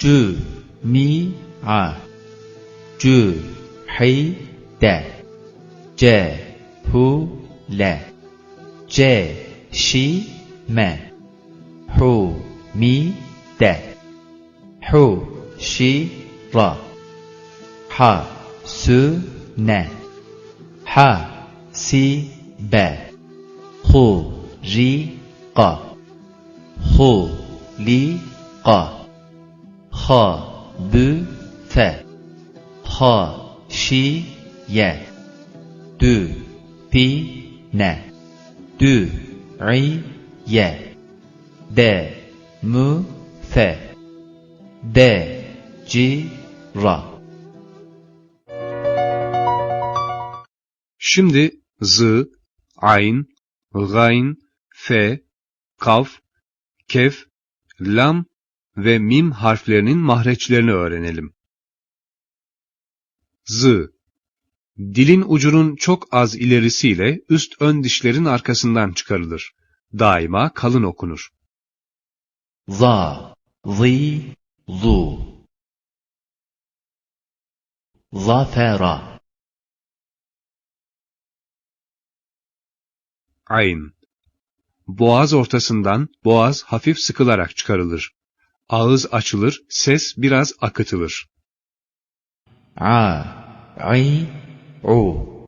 cü, mi, a, cü, hi, de, ce, hu, le, ce, şi, me, hu, mi, de, hu, şi, ra, ha, sü, ne, ha, si, be, hu, ri, ka, hu, li, ka, ha, bü, fe, ha, şi, ye, dü, pi, ne, dü, i, ye, de, mü, fe, de, ci, ra. Şimdi z, ayn, gayn, fe, kaf, kef, lam ve mim harflerinin mahreçlerini öğrenelim. Z. Dilin ucunun çok az ilerisiyle üst ön dişlerin arkasından çıkarılır. Daima kalın okunur. za, zi, zu. Zafera, Ayn. Boğaz ortasından boğaz hafif sıkılarak çıkarılır. Ağız açılır, ses biraz akıtılır. a, i, u.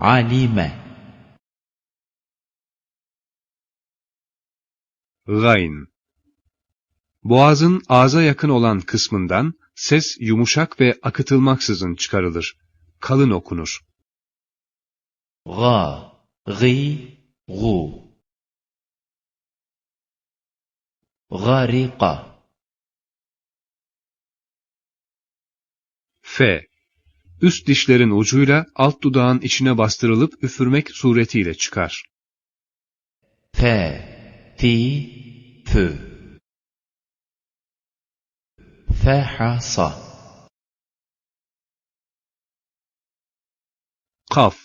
Alime, Gayn. Boğazın ağza yakın olan kısmından ses yumuşak ve akıtılmaksızın çıkarılır. Kalın okunur. ga, gi, gu. Gariqa, F. Üst dişlerin ucuyla alt dudağın içine bastırılıp üfürmek suretiyle çıkar. fe, fi, fü. Fehasa, Kaf.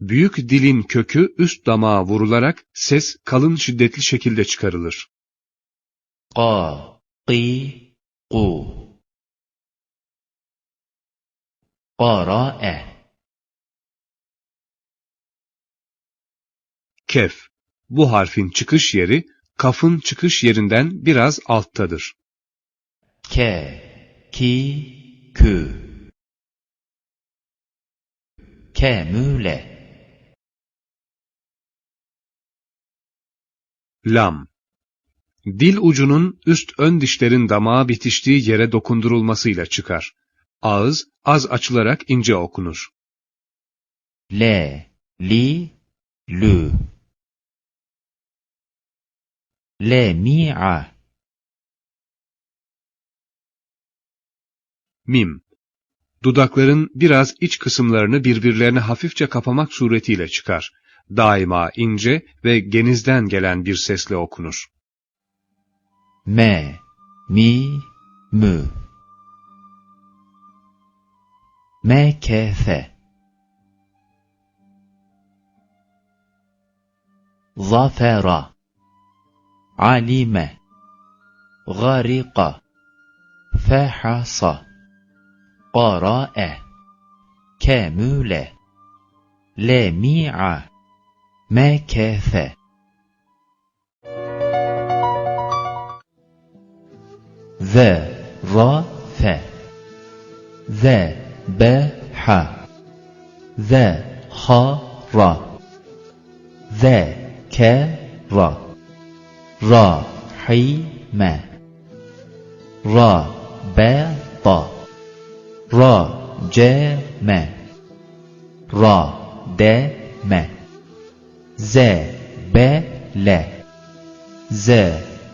Büyük dilin kökü üst damağa vurularak ses kalın şiddetli şekilde çıkarılır. Qa, qi, qu. Qara'e, Kef. Bu harfin çıkış yeri kafın çıkış yerinden biraz alttadır. ke, ki, kü. Kemüle, Lam. Dil ucunun üst ön dişlerin damağa bitiştiği yere dokundurulmasıyla çıkar. Ağız az açılarak ince okunur. le, li, lü. Le, mi'a, Mim. Dudakların biraz iç kısımlarını birbirlerine hafifçe kapamak suretiyle çıkar. Daima ince ve genizden gelen bir sesle okunur. Me, mi, mü. Mekefe. Zafera. Alime. Gariqa. Fehasa. Qara'e. Kemüle. Lemi'a. Mekefe. Z, Ra, F Z, B, H Z, H, Ra. Z, K, Ra. Ra, Hi, Ma Ra, Ba, Ta Ra, C, Ma Ra, D, Ma Z, B, L Z,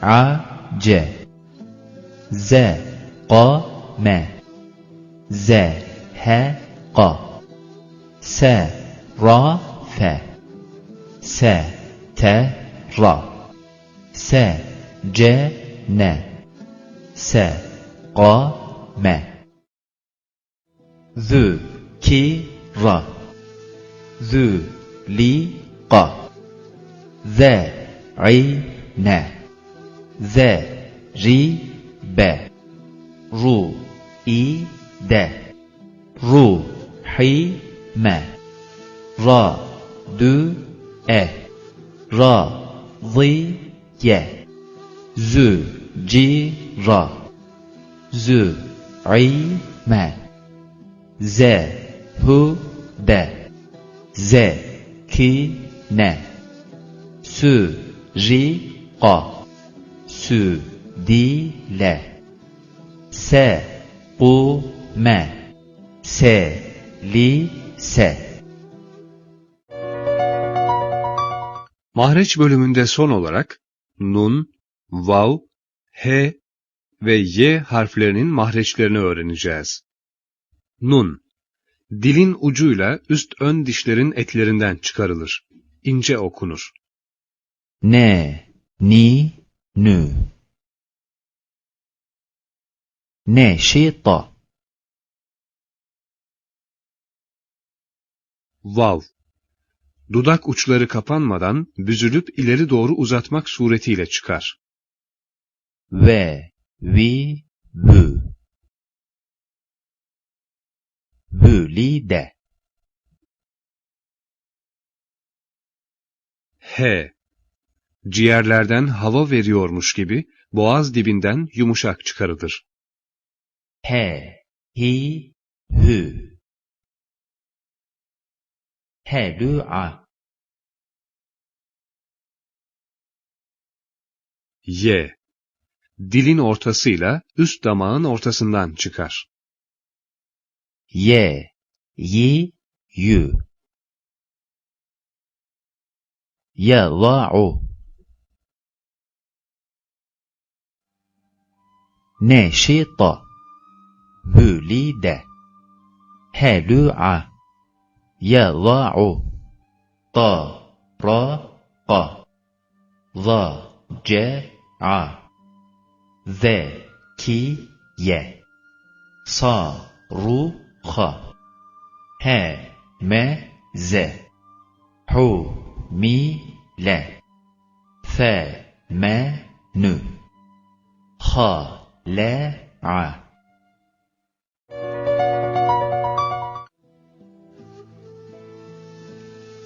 A, C ز قا ما ز ه قا س را ف س ت را س ج ن س قا ما ذو كي را ذو لي قا ذا عي نا ذا ri be. Ru. İ. De. Ru. Hi. Me. Ra. Dü. E. Ra. Zi. Ye. Zü. Ci. Ra. Zü. İ. Me. Z. Hu. De. Z. Ki. Ne. Sü. Ri. Ka. Sü di le se u. Me se li se Mahreç bölümünde son olarak nun, vav, he ve y harflerinin mahreçlerini öğreneceğiz. Nun, dilin ucuyla üst ön dişlerin etlerinden çıkarılır. İnce okunur. ne ni nü şita Vav, dudak uçları kapanmadan büzülüp ileri doğru uzatmak suretiyle çıkar. ve vi. Vü. Vüli de. H. Ciğerlerden hava veriyormuş gibi boğaz dibinden yumuşak çıkarılır. He hi hü. Helü a. Y. Dilin ortasıyla üst damağın ortasından çıkar. ye yi yü Bülide Helü'a Yeva'u Ta Ra Ka Za Ce A Ze Ki Ye Sa Ru Ha He Me Ze Hu Mi Le Fe Me Nü Ha Le A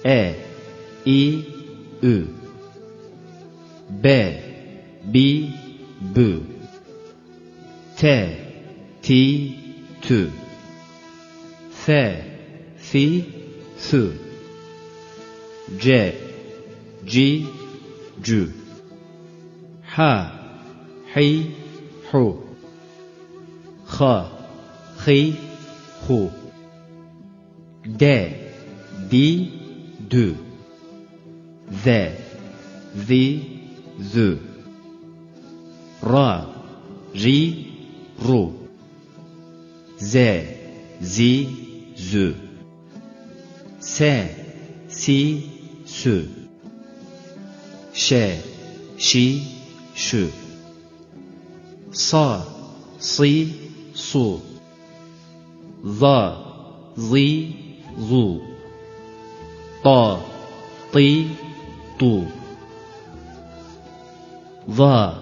E, I, Ü B, Bi, Bü T, Ti, Tü F, Fi, Fü C, Ci, Cü H, Hi, Hu H, Hi, Hu D, Di, Dü. Ze, Zi, Zü. Ra, Ri, Ru. Z, Zi, Zü. Se, Si, Sü. Şe, Şi, Şü. Sa, Si, Su. Za, Zi, Zu طا طي طو ظا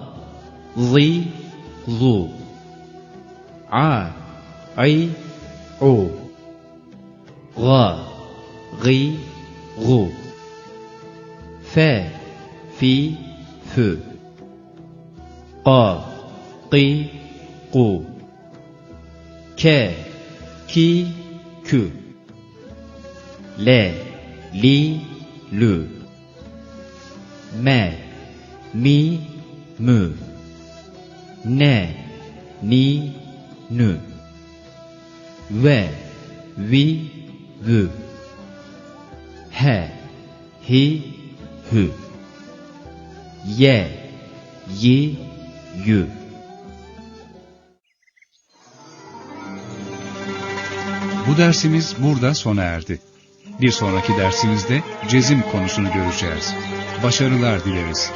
ظي ظو ع عي عو غا غي غو فا في فو قا قي قو كا كي كو لا li, lü. Me, mi, mü. Ne, ni, nü. Ve, vi, vü. He, hi, hü. Ye, yi, yü. Bu dersimiz burada sona erdi. Bir sonraki dersimizde cezim konusunu göreceğiz. Başarılar dileriz.